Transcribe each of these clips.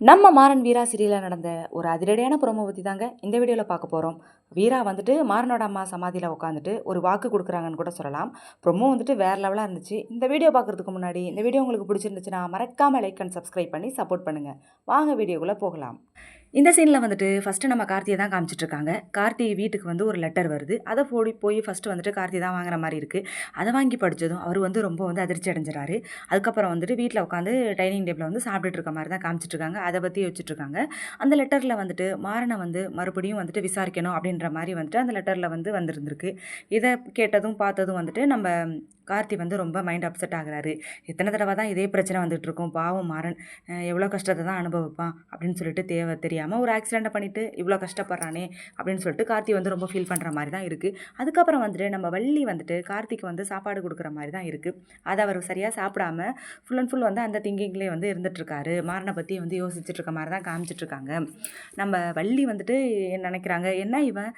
நம்ம மாறன் வீரா சீரியலில் நடந்த ஒரு அதிரடியான ப்ரோமோ பற்றி தாங்க இந்த வீடியோவில் பார்க்க போகிறோம் வீரா வந்துட்டு மாறனோட அம்மா சமாதியில் உட்காந்துட்டு ஒரு வாக்கு கொடுக்குறாங்கன்னு கூட சொல்லலாம். ப்ரோமோ வந்துட்டு வேறு லெவலாக இருந்துச்சு. இந்த வீடியோ பார்க்குறதுக்கு முன்னாடி இந்த வீடியோ உங்களுக்கு பிடிச்சிருந்துச்சுன்னா மறக்காமல் லைக் அண்ட் சப்ஸ்கிரைப் பண்ணி சப்போர்ட் பண்ணுங்கள் வாங்க வீடியோக்குள்ளே போகலாம். இந்த சீனில் வந்துட்டு ஃபஸ்ட்டு நம்ம கார்த்தியை தான் காமிச்சிட்ருக்காங்க. கார்த்தி வீட்டுக்கு வந்து ஒரு லெட்டர் வருது. அதை போய் போய் ஃபஸ்ட்டு வந்துட்டு கார்த்தி தான் வாங்குற மாதிரி இருக்குது அதை வாங்கி படித்ததும் அவர் வந்து ரொம்ப வந்து அதிர்ச்சி அடைஞ்சிறாரு. அதுக்கப்புறம் வந்துட்டு வீட்டில் உட்காந்து டைனிங் டேபிளில் வந்து சாப்பிட்டுட்டு இருக்க மாதிரி தான் காமிச்சிட்ருக்காங்க. அதை பற்றி வச்சுட்ருக்காங்க அந்த லெட்டரில் வந்துட்டு மாறனை வந்து மறுபடியும் வந்துட்டு விசாரிக்கணும் அப்படின்ற மாதிரி வந்துட்டு அந்த லெட்டரில் வந்து வந்திருந்திருக்கு. இதை கேட்டதும் பார்த்ததும் வந்துட்டு நம்ம கார்த்தி வந்து ரொம்ப மைண்ட் அப்செட் ஆகுறாரு. எத்தனை தடவை தான் இதே பிரச்சனை வந்துட்டு இருக்கும் பாவம் மாறன். எவ்வளோ கஷ்டத்தை தான் அனுபவிப்பான் அப்படின்னு சொல்லிட்டு தேவை தெரியாமல் ஒரு ஆக்சிடெண்ட்டை பண்ணிவிட்டு இவ்வளோ கஷ்டப்படுறானே அப்படின்னு சொல்லிட்டு கார்த்தி வந்து ரொம்ப ஃபீல் பண்ணுற மாதிரி தான் இருக்குது அதுக்கப்புறம் வந்துட்டு நம்ம வள்ளி வந்துட்டு கார்த்திக்கு வந்து சாப்பாடு கொடுக்குற மாதிரி தான் இருக்குது அதை அவர் சரியாக சாப்பிடாம ஃபுல் அண்ட் ஃபுல் வந்து அந்த திங்கிங்லேயே வந்து இருந்துகிட்ருக்காரு மாறனை பற்றி வந்து யோசிச்சுட்டு இருக்க மாதிரி தான் காமிச்சிட்ருக்காங்க நம்ம வள்ளி வந்துட்டு நினைக்கிறாங்க? என்ன இவன்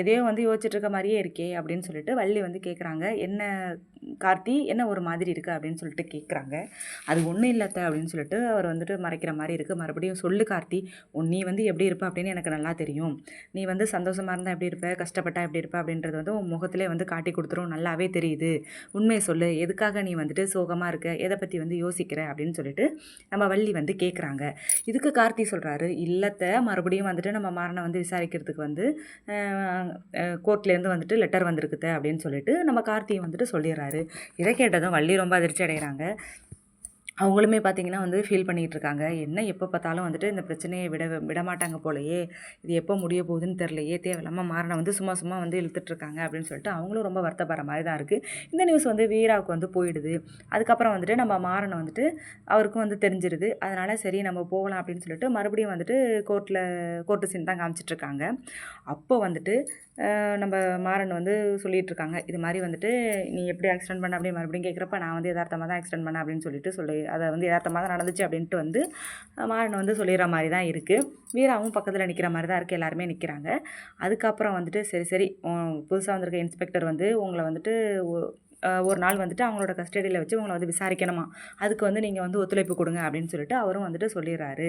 எதையோ வந்து யோசிச்சுட்ருக்க மாதிரியே இருக்கே அப்படின்னு சொல்லிட்டு வள்ளி வந்து கேட்குறாங்க என்ன கார்த்தி என்ன ஒரு மாதிரி இருக்குது அப்படின்னு சொல்லிட்டு கேட்குறாங்க. அது ஒன்றும் இல்லத்த அப்படின்னு சொல்லிட்டு அவர் வந்துட்டு மறைக்கிற மாதிரி இருக்குது மறுபடியும் சொல்லு கார்த்தி உன் நீ வந்து எப்படி இருப்ப? அப்படின்னு எனக்கு நல்லா தெரியும். நீ வந்து சந்தோஷமாக இருந்தால் எப்படி இருப்ப? கஷ்டப்பட்டா எப்படி இருப்ப? அப்படின்றது வந்து உன் முகத்திலே வந்து காட்டி கொடுத்துரும். நல்லாவே தெரியுது. உண்மையை சொல்லு. எதுக்காக நீ வந்துட்டு சோகமாக இருக்க? எதை பற்றி வந்து யோசிக்கிற? அப்படின்னு சொல்லிட்டு நம்ம வள்ளி வந்து கேட்குறாங்க. இதுக்கு கார்த்தி சொல்கிறாரு இல்லத்தை மறுபடியும் வந்துட்டு நம்ம மரணம் வந்து விசாரிக்கிறதுக்கு வந்து கோர்ட்லேருந்து வந்துட்டு லெட்டர் வந்திருக்குது அப்படின்னு சொல்லிட்டு நம்ம கார்த்தியை வந்துட்டு சொல்லிடுறாரு. இதை கேட்டதும் வள்ளி ரொம்ப அதிர்ச்சி அடைகிறாங்க அவங்களுமே பார்த்தீங்கன்னா வந்து ஃபீல் பண்ணிகிட்டு இருக்காங்க என்ன எப்போ பார்த்தாலும் வந்துட்டு இந்த பிரச்சனையை விட விட மாட்டாங்க போலயே இது எப்போ முடிய போகுதுன்னு தெரிலையே தேவையில்லாமல் மாறனை வந்து சும்மா சும்மா வந்து இழுத்துட்ருக்காங்க அப்படின்னு சொல்லிட்டு அவங்களும் ரொம்ப வருத்தப்படுற மாதிரி தான் இருக்குது இந்த நியூஸ் வந்து வீராவுக்கு வந்து போயிடுது. அதுக்கப்புறம் வந்துட்டு நம்ம மாறனை வந்துட்டு அவருக்கும் வந்து தெரிஞ்சிருது. அதனால் சரி நம்ம போகலாம் அப்படின்னு சொல்லிட்டு மறுபடியும் வந்துட்டு கோர்ட்டில் கோர்ட்டு சீன் தான் காமிச்சிட்ருக்காங்க. அப்போ வந்துட்டு நம்ம மாறன் வந்து சொல்லிகிட்ருக்காங்க இது மாதிரி வந்துட்டு நீ எப்படி ஆக்சிடென்ட் பண்ண அப்படின்னு மறுபடியும் கேட்குறப்ப நான் வந்து யதார்த்தமாக தான் ஆக்சிடென்ட் பண்ண அப்படின்னு சொல்லிட்டு சொல்லி அதை வந்து யதார்த்தமாக தான் நடந்துச்சு அப்படின்ட்டு வந்து மாறன் வந்து சொல்லிடுற மாதிரி தான் இருக்குது வீராவும் பக்கத்தில் நிற்கிற மாதிரி தான் இருக்குது எல்லாருமே நிற்கிறாங்க அதுக்கப்புறம் வந்துட்டு சரி சரி புதுசாக வந்திருக்க இன்ஸ்பெக்டர் வந்து உங்களை வந்துட்டு ஒரு நாள் வந்துட்டு அவங்களோட கஸ்டடியில் வச்சு உங்களை வந்து விசாரிக்கணுமா? அதுக்கு வந்து நீங்கள் வந்து ஒத்துழைப்பு கொடுங்க அப்படின்னு சொல்லிட்டு அவரும் வந்துட்டு சொல்லிடுறாரு.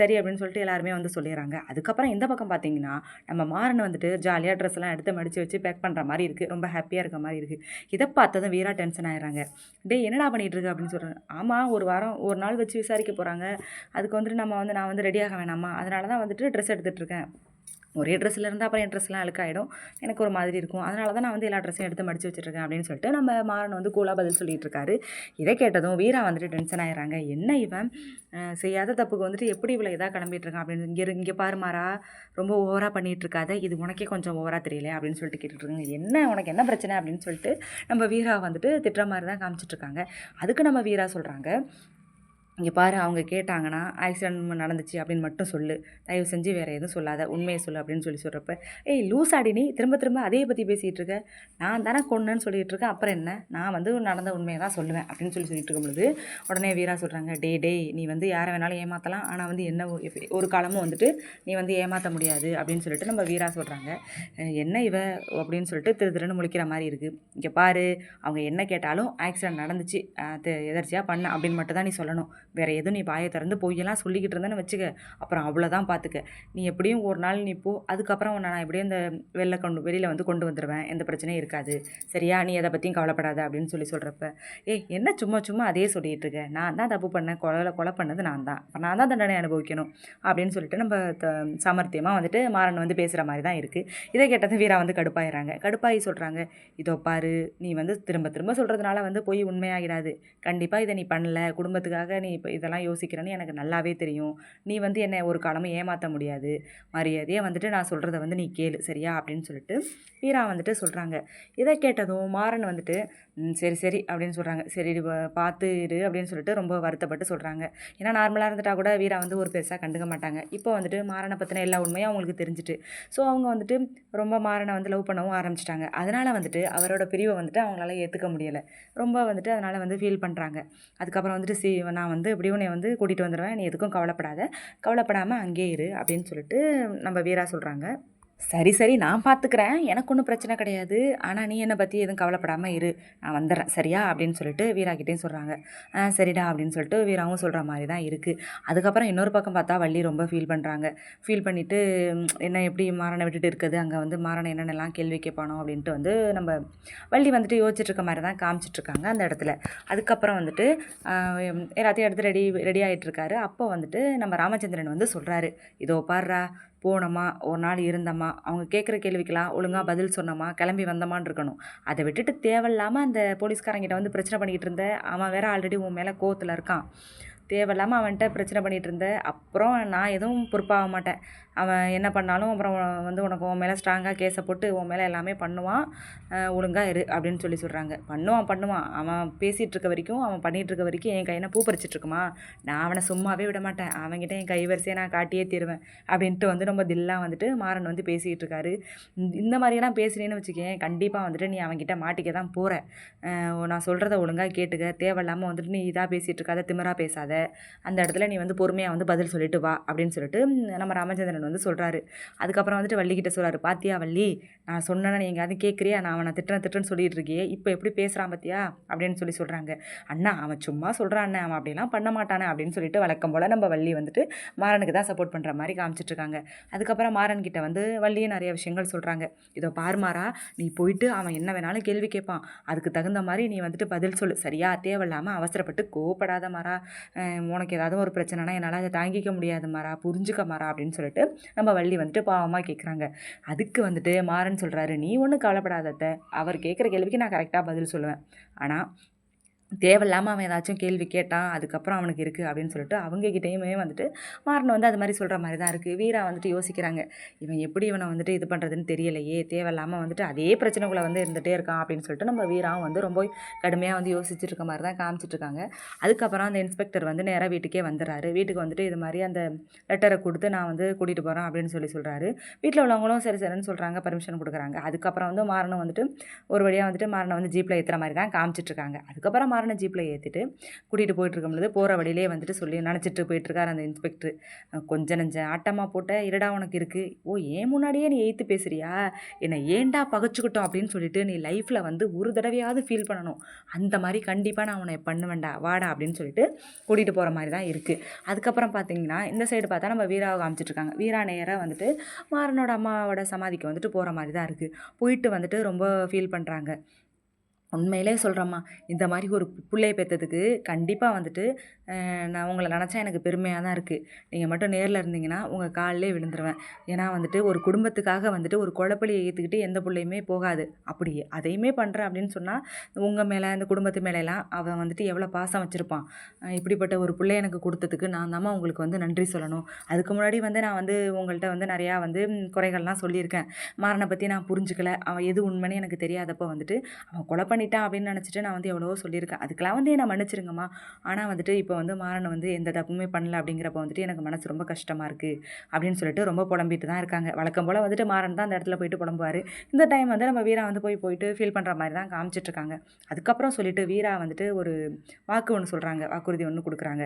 சரி அப்படின்னு சொல்லிட்டு எல்லாருமே வந்து சொல்லிடுறாங்க. அதுக்கப்புறம் இந்த பக்கம் பார்த்தீங்கன்னா நம்ம மாறன் வந்துட்டு ஜாலியாக ட்ரெஸ் எல்லாம் எடுத்து மடித்து வச்சு பேக் பண்ணுற மாதிரி இருக்குது ரொம்ப ஹாப்பியாக இருக்க மாதிரி இருக்குது இதை பார்த்ததும் வீரா டென்ஷன் ஆயிடுறாங்க. டேய் என்னடா பண்ணிட்டு அப்படின்னு சொல்கிறாங்க ஆமாம் ஒரு வாரம் ஒரு நாள் வச்சு விசாரிக்க போகிறாங்க அதுக்கு வந்துட்டு நம்ம வந்து நான் வந்து ரெடியாக வேணாமா? அதனால தான் வந்துட்டு ட்ரெஸ் எடுத்துகிட்டு இருக்கேன். ஒரே ட்ரெஸ்ஸில் இருந்தால் அப்புறம் என் ட்ரெஸ்லாம் அழுக்காயிடும். எனக்கு ஒரு மாதிரி இருக்கும். அதனால தான் நான் வந்து எல்லா ட்ரெஸ்ஸையும் எடுத்து மடிச்சு வச்சுருக்கேன் அப்படின்னு சொல்லிட்டு நம்ம மாறன் வந்து கூலாக பதில் சொல்லிட்டு இருக்காரு. இதை கேட்டதும் வீரா வந்துட்டு டென்ஷன் ஆயிடுறாங்க. என்ன இவன்? செய்யாத தப்புக்கு வந்துட்டு எப்படி இவ்வளோ இதாக கிளம்பிட்டு இருக்கான் அப்படின்னு இங்கே இரு- இங்கே பாரு மாறா. ரொம்ப ஓவராக பண்ணிட்டு இருக்காத. இது உனக்கே கொஞ்சம் ஓவராக தெரியல அப்படின்னு சொல்லிட்டு கேட்டுட்ருக்காங்க என்ன? உனக்கு என்ன பிரச்சனை? அப்படின்னு சொல்லிட்டு நம்ம வீரா வந்துட்டு திட்டுற மாதிரி தான் காமிச்சிட்ருக்காங்க அதுக்கு நம்ம வீரா சொல்கிறாங்க இங்கே பாரு அவங்க கேட்டாங்கன்னா ஆக்சிடென்ட் நடந்துச்சு அப்படின்னு மட்டும் சொல்லு. தயவு செஞ்சு வேறு எதுவும் சொல்லாத. உண்மையை சொல்லு அப்படின்னு சொல்லி சொல்கிறப்ப ஏய் லூஸ் ஆடி நீ திரும்ப திரும்ப அதே பற்றி பேசிகிட்டு இருக்க. நான் தானே கொன்னேன்னு சொல்லிகிட்டு இருக்கேன். அப்புறம் என்ன? நான் வந்து நடந்த உண்மையை தான் சொல்லுவேன் அப்படின்னு சொல்லி சொல்லிட்டு இருக்கும் பொழுது உடனே வீரா சொல்கிறாங்க டே டே நீ வந்து யாரை வேணாலும் ஏமாற்றலாம் ஆனால் வந்து என்ன ஒரு- ஒரு காலமும் வந்துட்டு நீ வந்து ஏமாற்ற முடியாது அப்படின்னு சொல்லிட்டு நம்ம வீரா சொல்கிறாங்க என்ன இவ? அப்படின்னு சொல்லிட்டு திரு திருன்னு முழிக்கிற மாதிரி இருக்குது இங்கே பாரு அவங்க என்ன கேட்டாலும் ஆக்சிடென்ட் நடந்துச்சு. எதர்ச்சியாக பண்ண அப்படின்னு மட்டும் தான் நீ சொல்லணும். வேறு எதுவும் நீ வாயை திறந்து பொய்யெல்லாம் சொல்லிக்கிட்டு இருந்தேன்னு வச்சுக்க. அப்புறம் அவ்வளோதான் பார்த்துக்க நீ எப்படியும் ஒரு நாள் நீ போ. அதுக்கப்புறம் உன்னை நான் எப்படியும் இந்த வெளில கொண்டு வெளியில் வந்து கொண்டு வந்துடுவேன் எந்த பிரச்சனையும் இருக்காது. சரியா? நீ எதை பற்றியும் கவலைப்படாத அப்படின்னு சொல்லி சொல்கிறப்ப ஏய் என்ன சும்மா சும்மா அதே சொல்லிகிட்டு இருக்க? நான் தான் தப்பு பண்ணேன். கொலை கொலை பண்ணது நான் தான். அப்போ நான் தான் தண்டனை அனுபவிக்கணும். அப்படின்னு சொல்லிட்டு நம்ம த சாமர்த்தியமாக வந்துட்டு மாறன் வந்து பேசுகிற மாதிரி தான் இருக்குது இதை கேட்டது வீரா வந்து கடுப்பாயிடுறாங்க கடுப்பாகி சொல்கிறாங்க இதோ பாரு நீ வந்து திரும்ப திரும்ப சொல்கிறதுனால வந்து போய் உண்மையாகிடாது. கண்டிப்பாக இதை நீ பண்ணல. குடும்பத்துக்காக நீ இப்போ இதெல்லாம் யோசிக்கிறேன்னு எனக்கு நல்லாவே தெரியும். நீ வந்து என்னை ஒரு காலமும் ஏமாற்ற முடியாது. மரியாதையாக வந்துட்டு நான் சொல்கிறத வந்து நீ கேளு சரியா? அப்படின்னு சொல்லிட்டு வீரா வந்துட்டு சொல்கிறாங்க இதை கேட்டதும் மாறன் வந்துட்டு சரி சரி அப்படின்னு சொல்கிறாங்க சரி பார்த்து இரு அப்படின்னு சொல்லிட்டு ரொம்ப வருத்தப்பட்டு சொல்கிறாங்க ஏன்னா நார்மலாக இருந்துட்டா கூட வீரா வந்து ஒரு பெருசாக கண்டுக்க மாட்டாங்க. இப்போ வந்துட்டு மாறனை பற்றின எல்லா உண்மையும் அவங்களுக்கு தெரிஞ்சுட்டு. ஸோ அவங்க வந்துட்டு ரொம்ப மாறனை வந்து லவ் பண்ணவும் ஆரம்பிச்சிட்டாங்க. அதனால் வந்துட்டு அவரோட பிரிவை வந்துட்டு அவங்களால ஏற்றுக்க முடியலை. ரொம்ப வந்துட்டு அதனால் வந்து ஃபீல் பண்ணுறாங்க அதுக்கப்புறம் வந்துட்டு சி நான் வந்து எப்படியும் உன்னை வந்து கூட்டிகிட்டு வந்துடுவேன் நீ எதுக்கும் கவலைப்படாத. கவலைப்படாமல் அங்கேயே இரு அப்படின்னு சொல்லிட்டு நம்ம வீரா சொல்கிறாங்க சரி சரி நான் பார்த்துக்கிறேன் எனக்கு ஒன்றும் பிரச்சனை கிடையாது. ஆனால் நீ என்னை பற்றி எதுவும் கவலைப்படாமல் இரு. நான் வந்துடுறேன். சரியா? அப்படின்னு சொல்லிட்டு வீராக்கிட்டேயும் சொல்கிறாங்க சரிடா அப்படின்னு சொல்லிட்டு வீராவும் சொல்கிற மாதிரி தான் இருக்குது அதுக்கப்புறம் இன்னொரு பக்கம் பார்த்தா வள்ளி ரொம்ப ஃபீல் பண்ணுறாங்க ஃபீல் பண்ணிவிட்டு என்ன எப்படி மாறனை விட்டுட்டு இருக்குது? அங்கே வந்து மாறனை என்னென்னலாம் கேள்வி கேட்பானோ? அப்படின்ட்டு வந்து நம்ம வள்ளி வந்துட்டு யோசிச்சுட்டு இருக்க மாதிரி தான் காமிச்சிட்ருக்காங்க அந்த இடத்துல. அதுக்கப்புறம் வந்துட்டு எல்லாத்தையும் எடுத்து ரெடி ரெடி ஆகிட்டுருக்காரு அப்போ வந்துட்டு நம்ம ராமச்சந்திரன் வந்து சொல்கிறாரு இதோ பாடுறா போனோமா ஒரு நாள் இருந்தோமா? அவங்க கேட்குற கேள்விக்கெல்லாம் ஒழுங்காக பதில் சொன்னோமா? கிளம்பி வந்தோமான்னு இருக்கணும். அதை விட்டுட்டு தேவையில்லாமல் அந்த போலீஸ்காரங்கிட்ட வந்து பிரச்சனை பண்ணிக்கிட்டு இருந்த அவன் வேற ஆல்ரெடி உன் மேலே கோவத்தில் இருக்கான். தேவையில்லாமல் அவன்கிட்ட பிரச்சனை பண்ணிகிட்டு இருந்த. அப்புறம் நான் எதுவும் பொறுப்பாக மாட்டேன். அவன் என்ன பண்ணாலும் அப்புறம் வந்து உனக்கு உன் மேலே ஸ்ட்ராங்காக கேஸை போட்டு உன் மேலே எல்லாமே பண்ணுவான். ஒழுங்காக இரு அப்படின்னு சொல்லி சொல்கிறாங்க பண்ணுவான் பண்ணுவான். அவன் பேசிகிட்டு இருக்க வரைக்கும் அவன் பண்ணிகிட்டு இருக்க வரைக்கும் என் கையினை பூ பறிச்சிட்ருக்குமா நான் அவனை சும்மாவே விட மாட்டேன். அவன்கிட்ட என் கைவரிசையை நான் காட்டியே தீருவேன் அப்படின்ட்டு வந்து ரொம்ப தில்லாக வந்துட்டு மாறன் வந்து பேசிக்கிட்டு இருக்காரு. இந்த- மாதிரியெல்லாம் பேசுனேன்னு வச்சுக்கேன் கண்டிப்பாக வந்துட்டு நீ அவன்கிட்ட மாட்டிக்க தான் போகிற நான் சொல்கிறத ஒழுங்காக கேட்டுக்க. தேவையில்லாமல் வந்துட்டு நீ இதாக பேசிகிட்டு இருக்காத திமிரா பேசாத. அந்த இடத்துல நீ வந்து பொறுமையாக வந்து பதில் சொல்லிட்டு வா அப்படின்னு சொல்லிட்டு நம்ம ராமச்சந்திரன் வந்து சொல்கிறாரு அதுக்கப்புறம் வந்துட்டு வள்ளிக்கிட்ட சொல்கிறாரு பாத்தியா வள்ளி நான் சொன்னேன்னா நீ எங்கேயாவது கேட்குறியா நான் அவனை திட்டுறேன் திட்டன்னு சொல்லிட்டு இருக்கியே இப்போ எப்படி பேசுகிறான் பாத்தியா? அப்படின்னு சொல்லி சொல்கிறாங்க அண்ணா அவன் சும்மா சொல்கிறான் அண்ணன் அவன் அப்படிலாம் பண்ண மாட்டானே அப்படின்னு சொல்லிட்டு வழக்கம் போல் நம்ம வள்ளி வந்துட்டு மாறனுக்கு தான் சப்போர்ட் பண்ணுற மாதிரி காமிச்சிட்டு இருக்காங்க. அதுக்கப்புறம் மாறன் கிட்ட வந்து வள்ளியும் நிறைய விஷயங்கள் சொல்கிறாங்க இதோ பார் மாறா நீ போயிட்டு அவன் என்ன வேணாலும் கேள்வி கேட்பான் அதுக்கு தகுந்த மாதிரி நீ வந்துட்டு பதில் சொல்லு. சரியா? தேவையில்லாமல் அவசரப்பட்டு கோவப்படாத மாறா. உனக்கு ஏதாவது ஒரு பிரச்சனைனா என்னால் அதை தாங்கிக்க முடியாது மாறா புரிஞ்சுக்க மாறா அப்படின்னு சொல்லிட்டு நம்ம வள்ளி வந்துட்டு பாவமாக கேட்குறாங்க அதுக்கு வந்துட்டு மாறன் சொல்கிறாரு நீ ஒன்றும் கவலைப்படாத அத்தை. அவர் கேட்குற கேள்விக்கு நான் கரெக்டாக பதில் சொல்லுவேன் ஆனால் தேவையில்லாமல் அவன் ஏதாச்சும் கேள்வி கேட்டான் அதுக்கப்புறம் அவனுக்கு இருக்குது அப்படின்னு சொல்லிட்டு அவங்கக்கிட்டேயுமே வந்துட்டு மாறன் வந்து அது மாதிரி சொல்கிற மாதிரி தான் இருக்குது வீரா வந்துட்டு யோசிக்கிறாங்க இவன் எப்படி இவனை வந்துட்டு இது பண்ணுறதுன்னு தெரியலையே தேவையில்லாமல் வந்துட்டு அதே பிரச்சனைக்குள்ளே வந்து இருந்துகிட்டே இருக்கான் அப்படின்னு சொல்லிட்டு நம்ம வீராவும் வந்து ரொம்ப கடுமையாக வந்து யோசிச்சுருக்க இருக்க மாதிரி தான் காமிச்சிட்ருக்காங்க அதுக்கப்புறம் அந்த இன்ஸ்பெக்டர் வந்து நேராக வீட்டுக்கே வந்துடுறாரு. வீட்டுக்கு வந்துட்டு இது மாதிரி அந்த லெட்டரை கொடுத்து நான் வந்து கூட்டிகிட்டு போகிறேன் அப்படின்னு சொல்லி சொல்கிறாரு வீட்டில் உள்ளவங்களும் சரி சரின்னு சொல்கிறாங்க பர்மிஷன் கொடுக்குறாங்க. அதுக்கப்புறம் வந்து மாறனை வந்துட்டு ஒரு வழியாக வந்துட்டு மாறனை வந்து ஜீப்பில் ஏற்றுற மாதிரி தான் காமிச்சிட்ருக்காங்க அதுக்கப்புறம் மாறனை ஜீப்பில் ஏற்றிட்டு கூட்டிகிட்டு போயிட்டு இருக்கும்பொழுது போகிற வழியிலே வந்துட்டு சொல்லி நினச்சிட்டு போயிட்டுருக்கார் அந்த இன்ஸ்பெக்டர். கொஞ்ச நெஞ்ச ஆட்டமாக போட்ட இருடா உனக்கு இருக்குது ஓ ஏன் முன்னாடியே நீ எய்த்து பேசுறியா? என்னை ஏன்டா பகச்சுக்கிட்டோம்? அப்படின்னு சொல்லிட்டு நீ லைஃப்பில் வந்து ஒரு தடவையாவது ஃபீல் பண்ணணும். அந்த மாதிரி கண்டிப்பாக நான் உன்னை பண்ணுவேண்டா வாடா அப்படின்னு சொல்லிட்டு கூட்டிகிட்டு போகிற மாதிரி தான் இருக்குது அதுக்கப்புறம் பார்த்தீங்கன்னா இந்த சைடு பார்த்தா நம்ம வீராவை காமிச்சிட்ருக்காங்க வீரா நேராக வந்துட்டு மாறனோட அம்மாவோட சமாதிக்கு வந்துட்டு போகிற மாதிரி தான் இருக்குது போயிட்டு வந்துட்டு ரொம்ப ஃபீல் பண்ணுறாங்க உண்மையிலே சொல்கிறேம்மா இந்த மாதிரி ஒரு பிள்ளைய பெற்றதுக்கு கண்டிப்பாக வந்துட்டு நான் உங்களை நினச்சா எனக்கு பெருமையாக தான் இருக்குது நீங்கள் மட்டும் நேரில் இருந்தீங்கன்னா உங்கள் காலிலே விழுந்துருவேன். ஏன்னா வந்துட்டு ஒரு குடும்பத்துக்காக வந்துட்டு ஒரு குழப்பலியை ஏற்றுக்கிட்டு எந்த பிள்ளையுமே போகாது. அப்படி அதையுமே பண்ணுறேன் அப்படின்னு சொன்னால் உங்கள் மேலே இந்த குடும்பத்து மேலெலாம் அவன் வந்துட்டு எவ்வளோ பாசம் வச்சுருப்பான். இப்படிப்பட்ட ஒரு பிள்ளை எனக்கு கொடுத்ததுக்கு நான் தாம்மா உங்களுக்கு வந்து நன்றி சொல்லணும். அதுக்கு முன்னாடி வந்து நான் வந்து உங்கள்கிட்ட வந்து நிறையா வந்து குறைகள்லாம் சொல்லியிருக்கேன். மாறனை பற்றி நான் புரிஞ்சுக்கல. அவன் எது உண்மைன்னு எனக்கு தெரியாதப்போ வந்துட்டு அவன் கொலை பண்ணிட்டான் அப்படின்னு நினச்சிட்டு நான் வந்து எவ்வளவோ சொல்லியிருக்கேன். அதுக்கெல்லாம் வந்து என்னை மன்னிச்சிருங்கம்மா. ஆனால் வந்துட்டு இப்போ வந்து மாறன் வந்து எந்த தப்புமே பண்ணல அப்படிங்கிறப்ப வந்துட்டு எனக்கு மனசு ரொம்ப கஷ்டமாக இருக்குது அப்படின்னு சொல்லிட்டு ரொம்ப புலம்பிட்டு தான் இருக்காங்க. வழக்கம் போல் வந்துட்டு மாறன் தான் அந்த இடத்துல போயிட்டு புலம்புவார். இந்த டைம் வந்து நம்ம வீரா வந்து போய் போயிட்டு ஃபீல் பண்ணுற மாதிரி தான் காமிச்சிட்ருக்காங்க அதுக்கப்புறம் சொல்லிட்டு வீரா வந்துட்டு ஒரு வாக்கு ஒன்று சொல்கிறாங்க வாக்குறுதி ஒன்று கொடுக்குறாங்க.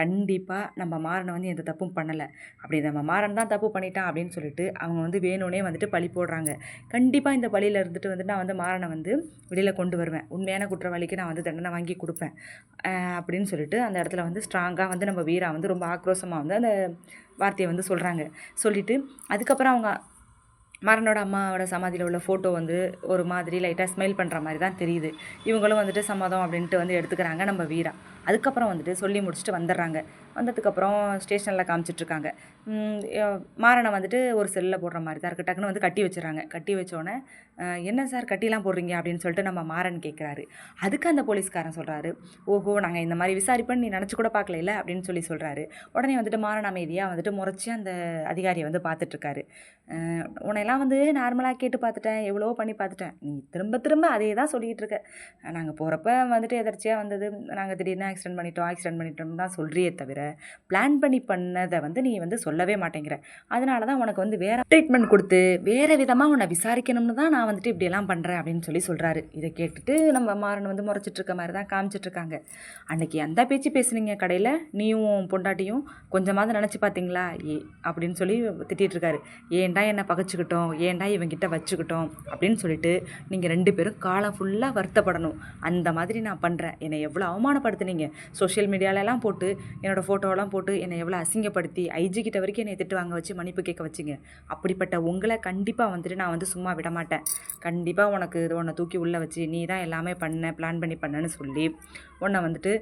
கண்டிப்பாக நம்ம மாறனை வந்து எந்த தப்பும் பண்ணலை. அப்படி நம்ம மாறன் தான் தப்பு பண்ணிட்டான் அப்படின்னு சொல்லிட்டு அவங்க வந்து வேணும்னே வந்துட்டு பழி போடுறாங்க. கண்டிப்பாக இந்த பழியில் இருந்துட்டு வந்துட்டு நான் வந்து மாறனை வந்து வெளியில் கொண்டு வருவேன். உண்மையான குற்றவாளிக்கு நான் வந்து தண்டனை வாங்கி கொடுப்பேன். அப்படின்னு சொல்லிட்டு அந்த இடத்துல வந்து ஸ்ட்ராங்காக வந்து நம்ம வீரா வந்து ரொம்ப ஆக்ரோஷமாக வந்து அந்த வார்த்தையை வந்து சொல்கிறாங்க சொல்லிவிட்டு அதுக்கப்புறம் அவங்க மாறனோட அம்மாவோட சமாதியில் உள்ள ஃபோட்டோ வந்து ஒரு மாதிரி லைட்டாக ஸ்மைல் பண்ணுற மாதிரி தான் தெரியுது. இவங்களும் வந்துட்டு சம்மதம் அப்படின்ட்டு வந்து எடுத்துக்கிறாங்க நம்ம வீரா. அதுக்கப்புறம் வந்துட்டு சொல்லி முடிச்சுட்டு வந்துடுறாங்க. வந்ததுக்கப்புறம் ஸ்டேஷனில் காமிச்சிட்ருக்காங்க. மாறனை வந்துட்டு ஒரு செல்லில் போடுற மாதிரி தான் இருக்குது டக்குன்னு வந்து கட்டி வச்சிடறாங்க கட்டி வச்சோடனே என்ன சார் கட்டிலாம் போடுறீங்க? அப்படின்னு சொல்லிட்டு நம்ம மாறன் கேட்குறாரு அதுக்கு அந்த போலீஸ்காரன் சொல்கிறாரு ஓஹோ நாங்கள் இந்த மாதிரி விசாரிப்பேன்னு நீ நினச்சி கூட பார்க்கல அப்படின்னு சொல்லி சொல்கிறாரு உடனே வந்துட்டு மாறன் அமைதியாக வந்துட்டு முறைச்சி அந்த அதிகாரியை வந்து பார்த்துட்ருக்காரு உன்னையெல்லாம் வந்து நார்மலாக கேட்டு பார்த்துட்டேன் எவ்வளவோ பண்ணி பார்த்துட்டேன் நீ திரும்ப திரும்ப அதே தான் சொல்லிகிட்டு இருக்க. நாங்கள் போகிறப்ப வந்துட்டு எதர்ச்சியாக வந்தது. நாங்கள் திடீர்னு ஆக்சிடென்ட் பண்ணிட்டோம். ஆக்சிடென்ட் பண்ணிட்டோம் தான் சொல்கிறியே தவிர பிளான் பண்ணி பண்ணதை வந்து நீ வந்து சொல்லவே மாட்டேங்கிற. அதனால தான் உனக்கு வந்து வேற ட்ரீட்மெண்ட் கொடுத்து வேறு விதமாக உன்னை விசாரிக்கணும்னு தான் நான் வந்துட்டு இப்படியெல்லாம் பண்ணுறேன் அப்படின்னு சொல்லி சொல்கிறாரு இதை கேட்டுட்டு நம்ம மாறன் வந்து முறைச்சிட்டு இருக்க மாதிரி தான் காமிச்சிட்டு இருக்காங்க அன்னைக்கு அந்த பேச்சு பேசுனீங்க கடையில் நீயும் பொண்டாட்டியும் கொஞ்சமாவது நினச்சி பார்த்தீங்களா ஏ அப்படின்னு சொல்லி திட்டிகிட்டு இருக்காரு ஏன்டா என்னை பகைச்சிக்கிட்டோம்? ஏன்டா இவங்கிட்ட வச்சுக்கிட்டோம்? அப்படின்னு சொல்லிட்டு நீங்கள் ரெண்டு பேரும் காலம் ஃபுல்லாக வருத்தப்படணும். அந்த மாதிரி நான் பண்ணுறேன் என்னை எவ்வளோ அவமானப்படுத்துனீங்க? சோஷியல் மீடியாலலாம் போட்டு என்னோடய ஃபோட்டோலாம் போட்டு என்னை எவ்வளோ அசிங்கப்படுத்தி ஐஜி கிட்ட வரைக்கும் என்னை திட்டு வாங்க வச்சு மன்னிப்பு கேட்க வச்சிங்க. அப்படிப்பட்ட உங்களை கண்டிப்பாக வந்துட்டு நான் வந்து சும்மா விட மாட்டேன். கண்டிப்பாக உனக்கு இது உன்னை தூக்கி உள்ளே வச்சு நீ தான் எல்லாமே பண்ண பிளான் பண்ணி பண்ணேன்னு சொல்லி உன்னை வந்துட்டு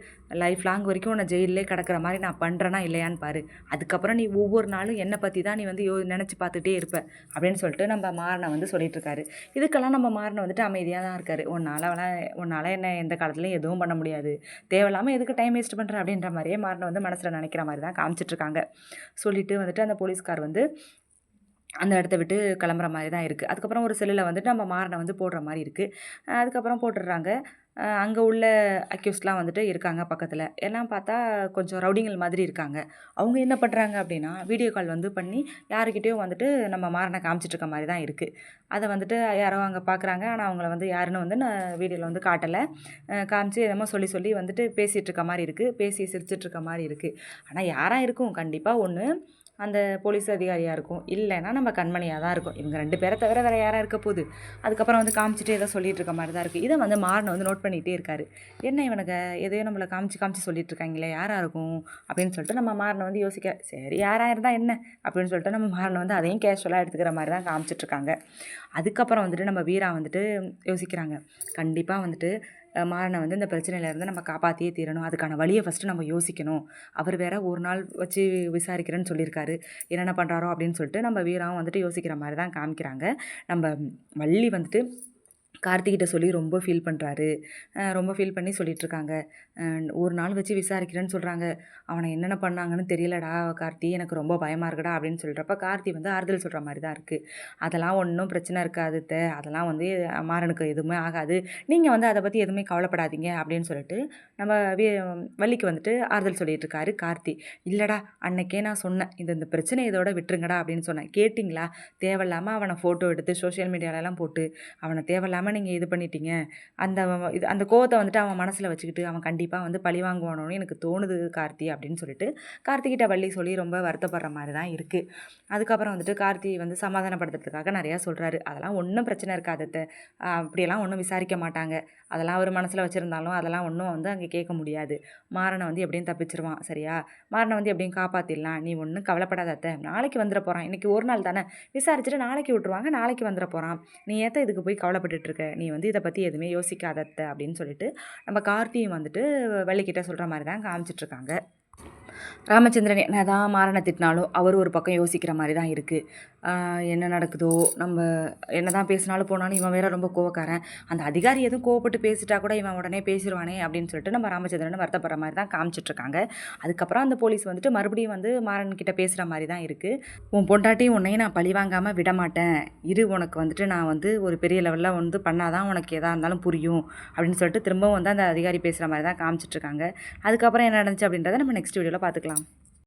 லைஃப் லாங் வரைக்கும் உன்னை ஜெயிலே கிடக்கிற மாதிரி நான் பண்ணுறேனா இல்லையான்னு பாரு. அதுக்கப்புறம் நீ ஒவ்வொரு நாளும் என்னை பற்றி தான் நீ வந்து யோ நினச்சி பார்த்துட்டே இருப்ப. அப்படின்னு சொல்லிட்டு நம்ம மாறனை வந்து சொல்லிட்டு இருக்காரு. இதுக்கெல்லாம் நம்ம மாறனை வந்துட்டு அமைதியாக தான் இருக்காரு. உன்னால் உன்னால் என்ன எந்த காலத்துலையும் எதுவும் பண்ண முடியாது. தேவையில்லாமல் எதுக்கு டைம் வேஸ்ட் பண்ணுற அப்படின்ற மாதிரியே மாறனை வந்து மனசில் நினைக்கிற மாதிரி தான் காமிச்சிட்ருக்காங்க சொல்லிவிட்டு வந்துட்டு அந்த போலீஸ்கார் வந்து அந்த இடத்த விட்டு கிளம்புற மாதிரி தான் இருக்குது அதுக்கப்புறம் ஒரு செல்லில் வந்துட்டு நம்ம மாறனை வந்து போடுற மாதிரி இருக்குது அதுக்கப்புறம் போட்டுடுறாங்க. அங்கே உள்ள அக்யூஸ்ட்லாம் வந்துட்டு இருக்காங்க பக்கத்தில். எல்லாம் பார்த்தா கொஞ்சம் ரவுடிங்கள் மாதிரி இருக்காங்க. அவங்க என்ன பண்ணுறாங்க அப்படின்னா வீடியோ கால் வந்து பண்ணி யாருக்கிட்டேயும் வந்துட்டு நம்ம மாறனை காமிச்சிட்ருக்க மாதிரி தான் இருக்குது அதை வந்துட்டு யாரோ அங்கே பார்க்குறாங்க ஆனால் அவங்கள வந்து யாருன்னு வந்து நான் வீடியோவில் வந்து காட்டலை. காமிச்சு என்னமோ சொல்லி சொல்லி வந்துட்டு பேசிகிட்ருக்க மாதிரி இருக்குது பேசி சிரிச்சிட்ருக்க மாதிரி இருக்குது ஆனால் யாராக இருக்கும்? கண்டிப்பாக ஒன்று அந்த போலீஸ் அதிகாரியாக இருக்கும். இல்லைன்னா நம்ம கண்மணியாக தான் இருக்கும். இவங்க ரெண்டு பேரை தவிர வேறு யாராக இருக்க போகுது. அதுக்கப்புறம் வந்து காமிச்சிட்டு ஏதோ சொல்லிகிட்டு இருக்க மாதிரி தான் இருக்குது இதை வந்து மாறனை வந்து நோட் பண்ணிகிட்டே இருக்காரு. என்ன இவனுக்கு எதையோ நம்மளை காமிச்சு காமிச்சு சொல்லிட்டு இருக்காங்களே யாராக இருக்கும்? அப்படின்னு சொல்லிட்டு நம்ம மாறனை வந்து யோசிக்க சரி யாராக இருந்தால் என்ன? அப்படின்னு சொல்லிட்டு நம்ம மாறனை வந்து அதையும் கேஷுவலாக எடுத்துக்கிற மாதிரி தான் காமிச்சிட்ருக்காங்க அதுக்கப்புறம் வந்துட்டு நம்ம வீரா வந்துட்டு யோசிக்கிறாங்க. கண்டிப்பாக வந்துட்டு மாறனை வந்து இந்த பிரச்சனையிலேருந்து நம்ம காப்பாற்றியே தீரணும். அதுக்கான வழியை ஃபஸ்ட்டு நம்ம யோசிக்கணும். அவர் வேற ஒரு நாள் வச்சு விசாரிக்கிறேன்னு சொல்லியிருக்காரு. என்னென்ன பண்ணுறாரோ அப்படின்னு சொல்லிட்டு நம்ம வீராவும் வந்துட்டு யோசிக்கிற மாதிரி தான் காமிக்கிறாங்க. நம்ம வள்ளி வந்துட்டு கார்த்திகிட்ட சொல்லி ரொம்ப ஃபீல் பண்ணுறாரு ரொம்ப ஃபீல் பண்ணி சொல்லிகிட்ருக்காங்க ஒரு நாள் வச்சு விசாரிக்கிறேன்னு சொல்கிறாங்க அவனை என்னென்ன பண்ணாங்கன்னு தெரியலடா கார்த்தி எனக்கு ரொம்ப பயமாக இருக்குடா அப்படின்னு சொல்கிறப்ப கார்த்தி வந்து ஆறுதல் சொல்கிற மாதிரி தான் இருக்குது அதெல்லாம் ஒன்றும் பிரச்சனை இருக்காது அதெல்லாம் வந்து மாறனுக்கு எதுவுமே ஆகாது. நீங்கள் வந்து அதை பற்றி எதுவுமே கவலைப்படாதீங்க அப்படின்னு சொல்லிட்டு நம்ம வள்ளிக்கு வந்துட்டு ஆறுதல் சொல்லிட்டு இருக்காரு கார்த்தி. இல்லைடா அன்னைக்கே நான் சொன்னேன். இந்த இந்த பிரச்சனை இதோட விட்டுருங்கடா அப்படின்னு சொன்னேன். கேட்டிங்களா? தேவையில்லாமல் அவனை ஃபோட்டோ எடுத்து சோஷியல் மீடியாலலாம் போட்டு அவனை தேவையில்லாமல் நீங்கள் இது பண்ணிட்டீங்க. அந்த இது அந்த கோவத்தை வந்துட்டு அவன் மனசில் வச்சுக்கிட்டு அவன் கண்டிப்பாக வந்து பழி வாங்குவானோன்னு எனக்கு தோணுது கார்த்தி அப்படின்னு சொல்லிட்டு கார்த்திகிட்ட வள்ளி சொல்லி ரொம்ப வருத்தப்படுற மாதிரி தான் இருக்குது அதுக்கப்புறம் வந்துட்டு கார்த்தி வந்து சமாதானப்படுத்துறதுக்காக நிறையா சொல்கிறாரு அதெல்லாம் ஒன்றும் பிரச்சனை இருக்காது அத்தை. அப்படியெல்லாம் ஒன்றும் விசாரிக்க மாட்டாங்க. அதெல்லாம் அவர் மனசில் வச்சுருந்தாலும் அதெல்லாம் ஒன்றும் வந்து அங்கே கேட்க முடியாது. மாறனை வந்து எப்படியும் தப்பிச்சிருவான். சரியா? மாறனை வந்து எப்படியும் காப்பாற்றிடலாம் நீ ஒன்றும் கவலைப்படாத அத்தை. நாளைக்கு வந்துட போகிறான் இன்றைக்கி ஒரு நாள் தானே. விசாரிச்சுட்டு நாளைக்கு விட்ருவாங்க நாளைக்கு வந்துட போகிறான் நீ ஏத்த இதுக்கு போய் கவலைப்பட்டுட்ருக்க நீ வந்து இதை பற்றி எதுவுமே யோசிக்காதத்த அப்படின்னு சொல்லிட்டு நம்ம கார்த்தியும் வந்துட்டு வள்ளிக்கிட்ட சொல்கிற மாதிரி தான் காமிச்சிட்ருக்காங்க ராமச்சந்திரன் என்ன தான் மாறனை திட்டினாலும் அவர் ஒரு பக்கம் யோசிக்கிற மாதிரி தான் இருக்குது என்ன நடக்குதோ நம்ம என்ன தான் பேசினாலும் போனாலும் இவன் வேற ரொம்ப கோவக்காரன். அந்த அதிகாரி எதுவும் கோவப்பட்டு பேசிட்டா கூட இவன் உடனே பேசிடுவானே அப்படின்னு சொல்லிட்டு நம்ம ராமச்சந்திரன் வருத்தப்படுற மாதிரி தான் காமிச்சிட்ருக்காங்க. அதுக்கப்புறம் அந்த போலீஸ் வந்துட்டு மறுபடியும் வந்து மாறன் கிட்ட பேசுகிற மாதிரி தான் இருக்குது உன் பொண்டாட்டி உன்னையும் நான் பழி வாங்காமல் விடமாட்டேன் இரு உனக்கு வந்துட்டு நான் வந்து ஒரு பெரிய லெவலில் வந்து பண்ணாதான் உனக்கு எதாக இருந்தாலும் புரியும் அப்படின்னு சொல்லிட்டு திரும்பவும் வந்து அந்த அதிகாரி பேசுகிற மாதிரி தான் காமிச்சிட்ருக்காங்க. அதுக்கப்புறம் என்ன நடந்துச்சு அப்படின்றத நம்ம நெக்ஸ்ட் வீடியோவில் பார்த்து பார்த்துக்கலாம்